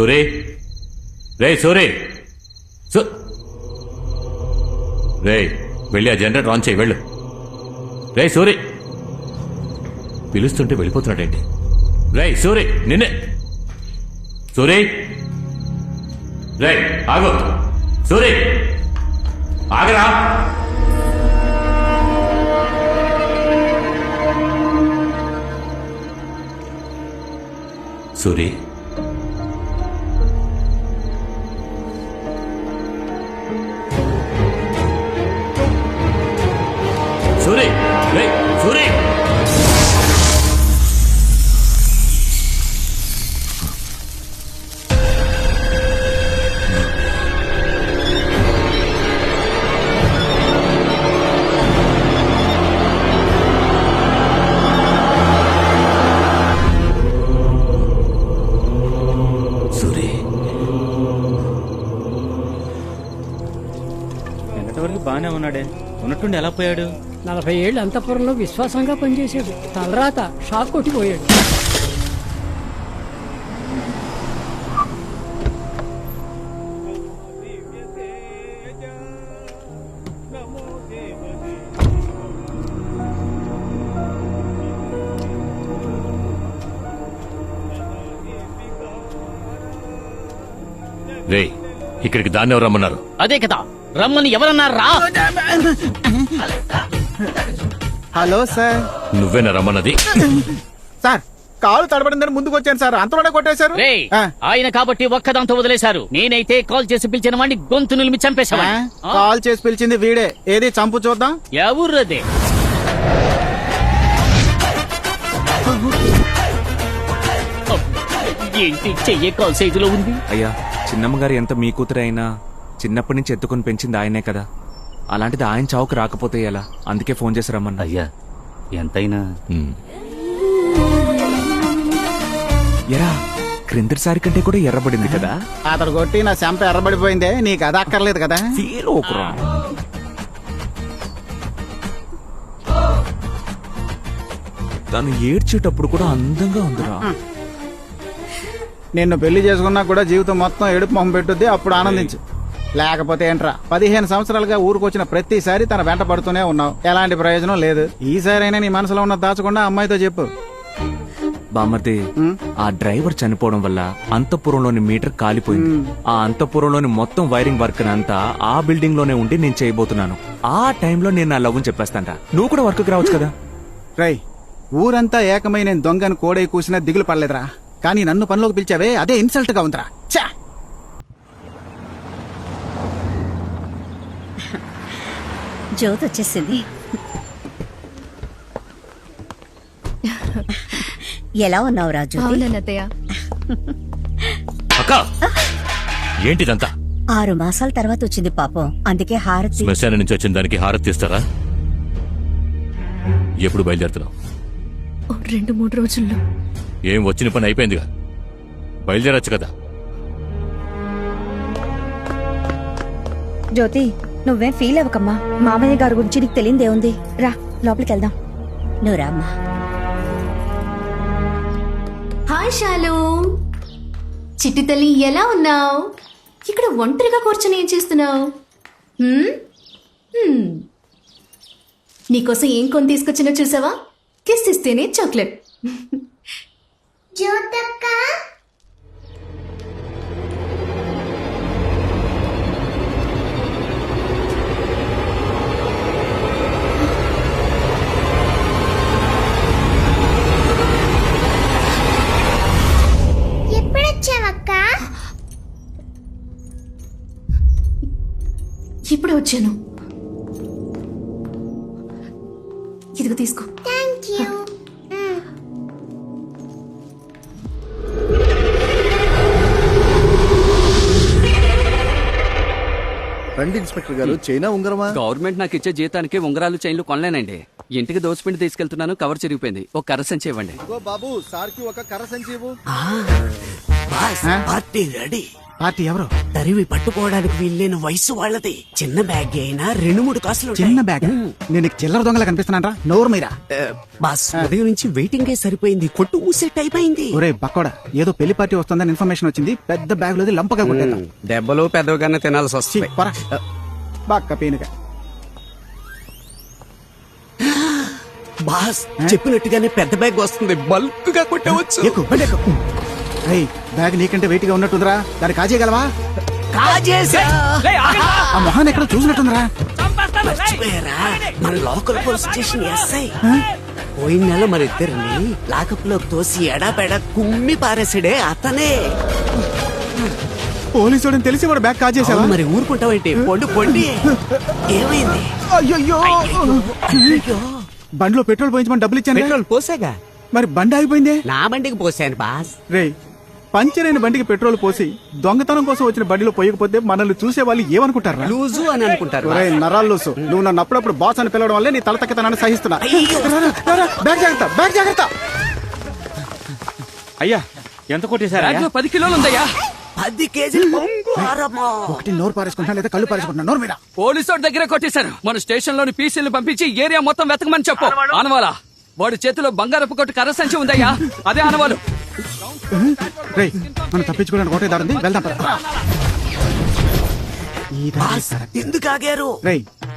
సూరే. రే సూరే. రే వెళ్ళి ఆ generator on చేయి వెళ్ళు. రే సూరి. పిలుస్తుంటే వెళ్ళిపోతున్నాడేంటి? రే సూరి నిన్నే. సూరి. రే ఆగు. సూరి. ఆగరా. సూరి. బాగానే ఉన్నాడే? ఉన్నట్టుండి ఎలా పోయాడు? నలభై ఏళ్ళు అంతఃపురంలో విశ్వాసంగా పనిచేశాడు. తలరాత షాక్ కొట్టిపోయాడు రే ఇక్కడికి దాన్ని ఎవరు రమ్మన్నారు? అదే కదా. రమ్మని ఎవరన్నారా హలో సార్. నువ్వేనా రమ్మన్నది? సార్ కాలు తడబడిందని ముందుకు వచ్చాను సార్. అంతలోనే కొట్టేశారు. ఆ, ఆయన కాబట్టి ఒక్కదాంతో వదిలేశారు. నేనైతే కాల్ చేసి పిలిచిన వాడిని గొంతు నిలిమి ఆ? కాల్ చేసి పిలిచింది వీడే. ఏది చంపు చూద్దాం? ఎవరదే? ఏంటి చెయ్యే కాల్ సైజులో ఉంది? అయ్యా చిన్నమ్మగారు ఎంత మీ కూతురు అయినా చిన్నప్పటి నుంచి ఎత్తుకుని పెంచింది ఆయనే కదా. అలాంటిది ఆయన చావుకు రాకపోతే ఎలా? అందుకే ఫోన్ చేసి రమ్మన్నా. అయ్యా ఎంతైనా. ఎరా క్రిందటిసారి కంటే కూడా ఎర్రబడింది కదా? అతడు కొట్టి నా చెంప ఎర్రబడిపోయిందే నీకు అది అక్కర్లేదు కదా? ఫీల్ ఓకురా తను ఏడ్చేటప్పుడు కూడా అందంగా ఉందిరా. నిన్ను పెళ్ళి చేసుకున్నా కూడా జీవితం మొత్తం ఏడుపు మొహం పెట్టుద్ది అప్పుడు ఆనందించు. లేకపోతే ఏంట్రా? పదిహేను సంవత్సరాలుగా ఊరుకొచ్చిన ప్రతిసారి తన వెంట పడుతూనే ఉన్నావు. ఎలాంటి ప్రయోజనం లేదు. ఈసారైనా నీ మనసులో ఉన్న దాచకుండా అమ్మాయితో చెప్పు. బామర్ది ఉమ్. ఆ డ్రైవర్ చనిపోవడం వల్ల అంతఃపురంలోని మీటర్ కాలిపోయింది. ఆ అంతఃపురంలోని మొత్తం వైరింగ్ వర్క్ అంతా ఆ బిల్డింగ్లోనే ఉండి నేను చేయబోతున్నాను. ఆ టైంలో నేను నా లవ్ చెప్పేస్తాంట నువ్వు కూడా వర్క్ రావచ్చు కదా. రై ఊరంతా ఏకమై నేను దొంగను కోడై కూసినా దిగులు పడలేదురా. కానీ నన్ను పనిలోకి పిలిచావే అదే ఇన్సల్ట్గా ఉందిరా. జ్యోతి వచ్చేసింది. ఎలా ఉన్నావు రాజు? అవునన్నయ్య అక్క! ఏంటిదంతా? ఆరు మాసాల తర్వాత వచ్చింది పాపం. అందుకే హారతి. శ్మశానం నుంచి వచ్చిన దానికి హారతి తీస్తారా? ఎప్పుడు బయలుదేరుతున్నావు? ఓ రెండు మూడు రోజుల్లో. ఏం వచ్చిన పని అయిపోయిందిగా? బయలుదేరచ్చు కదా. జ్యోతి నువ్వేం ఫీల్ అవ్వకమ్మా. మామయ్య గారి గురించి నీకు తెలియదేముంది రా లోపలికి వెళ్దాం. నువ్వు రామ్మా హాయ్ శాలు చిట్టి తల్లి ఎలా ఉన్నావు? ఇక్కడ ఒంటరిగా కూర్చొని ఏం చేస్తున్నావు. నీకోసం ఏం కొని తీసుకొచ్చినా చూసావా? కిస్ ఇస్తేనే చాక్లెట్. ఇప్పుడు రండి ఇన్స్పెక్టర్ గారు. చైనా ఉంగరమా? గవర్నమెంట్ నాకు ఇచ్చే జీతానికి ఉంగరాలు చైన్లు కొనలేనండి. ఇంటికి దోసిపిండి తీసుకెళ్తున్నాను కవర్ చిరిగిపోయింది. ఒక కర్ర సంచి ఇవ్వండి. బాబు సార్కి ఒక కర్ర సంచి ఇవ్వు. బాస్ ఆ? Party ready. పార్టీ ఎవరు? తరివి పట్టుకోవడానికి వీల్లేని వయసు వాళ్ళది. చిన్న బ్యాగ్ అయినా రెండు మూడు కాసులు ఉంటాయి. చిన్న బ్యాగ్ నేను నీకు చిల్లర దొంగలా కనిపిస్తున్నానరా. నోరు మీరా? ఆ, బాస్ ఉదయం నుంచి వెయిటింగే సరిపోయింది. కొట్టు ఊసే టైప్ అయింది. ఒరే బక్కోడా ఏదో పెళ్ళి పార్టీ వస్తుందని ఇన్ఫర్మేషన్ వచ్చింది. పెద్ద బ్యాగ్ లోది లంపగా కొట్టేద్దాం. దెబ్బలు పెద్దగానే తినాల్సి వస్తుంది. పోరా. బక్క పీనుగా. బాస్ చెప్పినట్టుగానే పెద్ద బ్యాగ్ వస్తుంది. బల్క్గా కొట్టవచ్చు. ఎక్కు బండి ఎక్కు ఏయ్, బ్యాగ్ నీకంటే వెయిట్గా ఉన్నట్టుందిరా. దాన్ని కాజేయగలవా? కాజేసా ఆ మొహాన్ని ఎక్కడ చూసినట్టుందిరా? మర్చిపోయారా మన లోకల్ పోలీస్ స్టేషన్ ఎస్ఐ. పోయిన నెల మరి ఇద్దరిని లాకప్లో తోసి ఎడాపెడా కుమ్మి పారేసాడే అతనే. పోలీసు తెలిసి వాడు బ్యాగ్ కాజేసావా మరి ఊరుకుంటావేంటి? పొండి పొండి. ఏమైంది? అయ్యో అయ్యయ్యో. బండిలో పెట్రోల్ పోయించమని డబ్బులు ఇచ్చాను పెట్రోల్ పోసాగా? మరి బండి ఆగిపోయిందే? నా బండికి పోసాను బాస్. రే పంచర్ అయిన బండికి పెట్రోల్ పోసి దొంగతనం కోసం వచ్చిన బండిలో పోయకపోతే మనల్ని చూసే వాళ్ళు ఏమనుకుంటారా? లూజు అని అనుకుంటారు. ఒరే బాస్. నరాల్లోసు నువ్వు నన్ను అప్పుడప్పుడు బాస్ అని పిలవడం వల్లే నీ తల తక్కతనాన్ని సహిస్తున్నా. బ్యాగ్ జాగ్రత్త బ్యాగ్ జాగ్రత్త. అయ్యా ఎంత కొట్టేశారా పది కిలోలు ఉందయ్యా. పది కేజీలు బంగారమా ఒకటి నోరు పారేసుకుంటా లేదా కళ్ళు పారేసుకుంటున్నా నోరు మీద. పోలీసు వాడి దగ్గర కొట్టేశారు. మన స్టేషన్లోని పీసీలు పంపించి ఏరియా మొత్తం వెతకమని చెప్పు. ఆనవాలా? వాడి చేతిలో బంగారపు కొట్టు కర్ర సంచి ఉందయ్యా. అదే ఆనవాలు రే మనం తప్పించుకోవడానికి ఒకటే దారి ఉంది వెళ్దాం. ఎందుకు ఆగారు?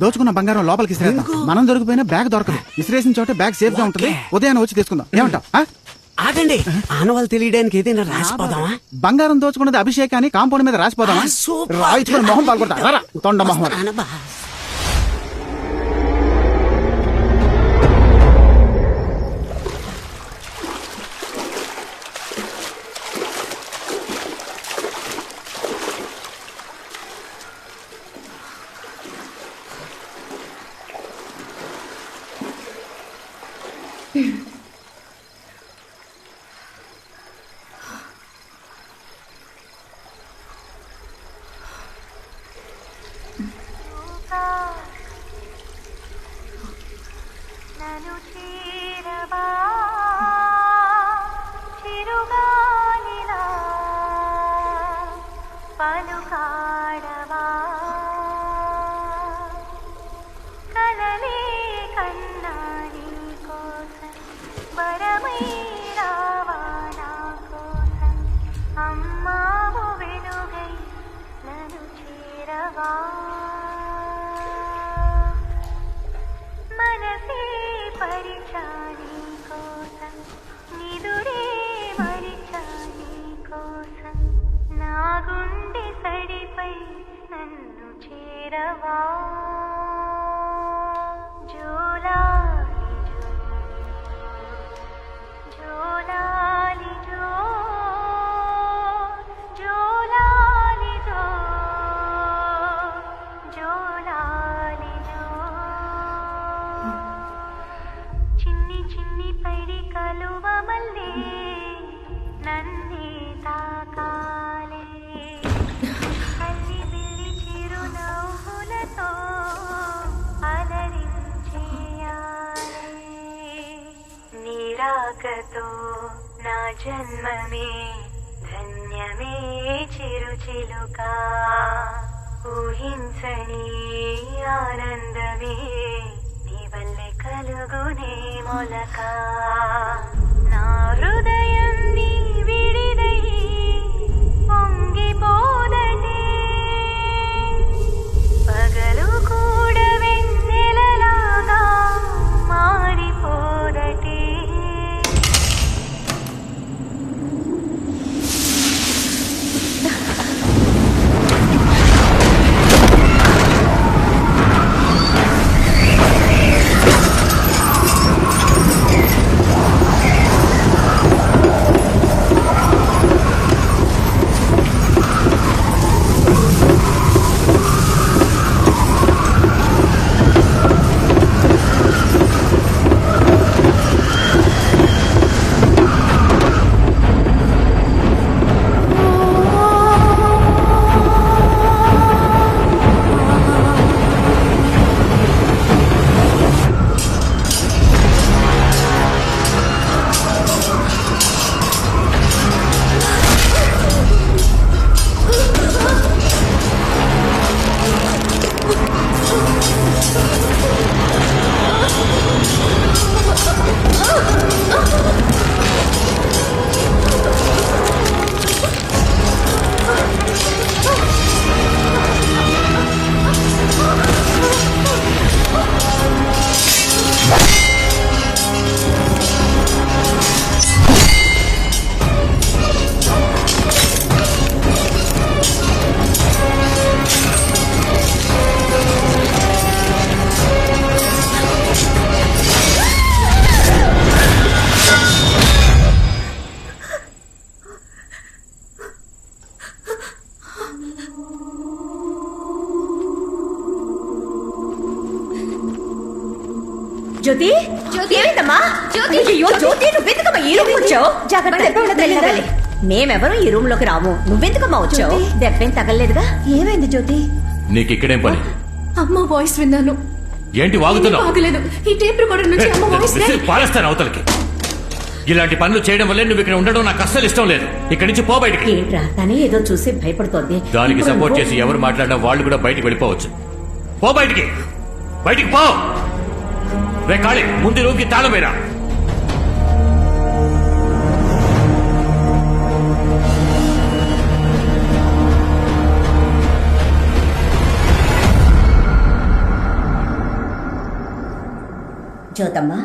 దోచుకున్న బంగారం లోపలికి ఇసిరేద్దాం. మనం దొరికిపోయినా బ్యాగ్ దొరకదు. ఇసిరేసిన చోట బ్యాగ్ సేఫ్గా ఉంటుంది. ఉదయాన్నే వచ్చి తీసుకుందాం. ఏమంటావ్? ఆగండి. ఆనవాళ్ళు తెలియడానికి ఏదైనా రాసిపోదామా? బంగారం దోచుకున్నది అభిషేక్ అని కాంపౌండ్ మీద రాసిపోదామా. రాయించుకొని మొహం పాల్గొడతా. తొండ మొహం. वा జన్మమే ధన్యమే చిరుచిలుక. ఊహించని ఆనందమే నీ వల్లే కలుగునే మొలక. నా హృదయ జ్యోతి? ఏమైందమ్మా? అయ్యో జ్యోతి? నువ్వెందుకమ్మా ఈ రూమ్ వచ్చావు? జాగ్రత్త మేమెవరూ ఈ రూమ్లోకి రాము. నువ్వెందుకమ్మా వచ్చావు? దెబ్బేం తగలేదుగా ఏమైంది జ్యోతి? నీకు ఇక్కడేం పని? అమ్మ వాయిస్ విన్నాను. ఏంటి వాగుతున్నావు? ఈ టేప్ రికార్డర్ నుంచి అమ్మ వాయిస్ పారేస్తాను అవతలకి. ఇలాంటి పనులు చేయడం వల్లే నువ్వు ఇక్కడ ఉండడం నాకు అస్సలు ఇష్టం లేదు. ఇక్కడి నుంచి పో బయటికి. ఏంట్రా తనే ఏదో చూసి భయపడుతోంది. దానికి సపోర్ట్ చేసి ఎవరు మాట్లాడినా వాళ్ళు కూడా బయటికి వెళ్ళిపోవచ్చు. పో బయటికి. బయటికి పో. రే కాళి ముందు రూమ్కి తాళమేరా జ్యోతమ్మా?